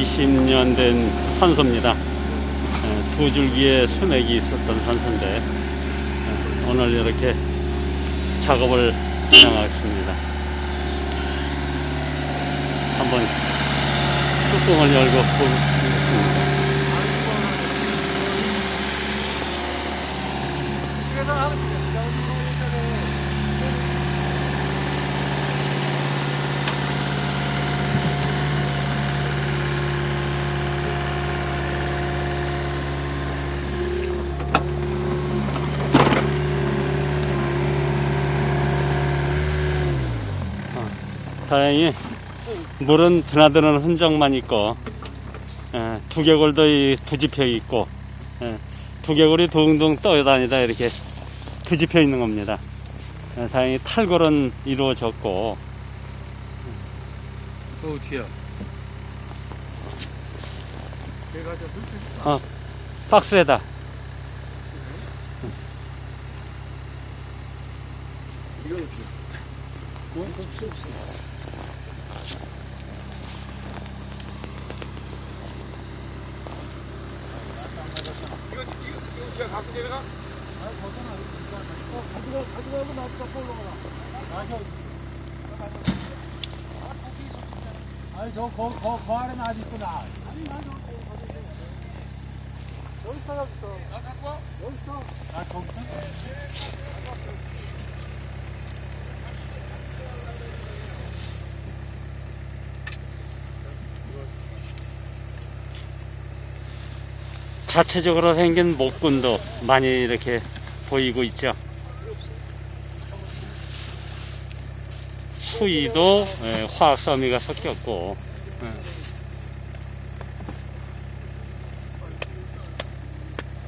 10년 된 산소입니다. 예, 두 줄기의 수맥이 있었던 산소인데 예, 오늘 이렇게 작업을 진행하겠습니다. 한번 뚜껑을 열고 보겠습니다. 다행히 물은 드나드는 흔적만 있고 예, 두개골도 이 두집혀 있고 예, 두개골이 둥둥 떠다니다 이렇게 두집혀 있는 겁니다. 예, 다행히 탈골은 이루어졌고? 내가 저 설득 어, 박스에다 이건 어떻게? 그건 그 없어. 이거 이거 이거 제가 갖고 내려가? 아니 벗어나. 어 가져가 가져가고 나도 갖고 올라가라. 아니 저거거 안에 나 있구나. 여기 있어 여기 있어. 나 갖고 와? 여기 있어. 아 저기 자체적으로 생긴 목군도 많이 이렇게 보이고 있죠. 수위도 예, 화학 섬유가 섞였고 예,